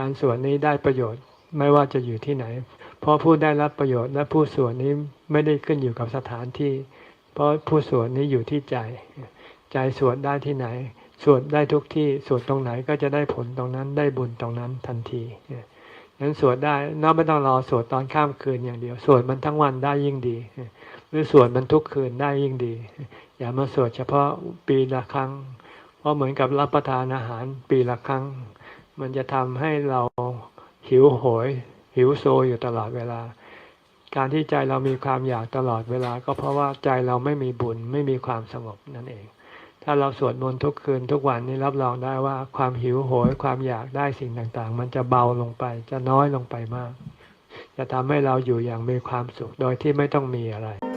การสวดนี้ได้ประโยชน์ไม่ว่าจะอยู่ที่ไหน เพราะผู้ได้รับประโยชน์และผู้สวดนี้ไม่ได้ขึ้นอยู่กับสถานที่ เพราะผู้สวดนี้อยู่ที่ใจ ใจสวดได้ที่ไหน สวดได้ทุกที่ สวดตรงไหนก็จะได้ผลตรงนั้น ได้บุญตรงนั้นทันทีนั้นสวดได้นอกไม่ต้องรอสวดตอนข้ามคืนอย่างเดียว สวดมันทั้งวันได้ยิ่งดี หรือสวดมันทุกคืนได้ยิ่งดี อย่ามาสวดเฉพาะปีละครั้ง เพราะเหมือนกับรับประทานอาหารปีละครั้ง มันจะทำให้เราหิวโหย หิวโซอยู่ตลอดเวลา การที่ใจเรามีความอยากตลอดเวลา ก็เพราะว่าใจเราไม่มีบุญไม่มีความสงบนั่นเอง ถ้าเราสวดมนต์ทุกคืนทุกวันนี้รับรองได้ว่าความหิวโหย ความอยากได้สิ่งต่างๆ มันจะเบาลงไป จะน้อยลงไปมาก จะทำให้เราอยู่อย่างมีความสุขโดยที่ไม่ต้องมีอะไร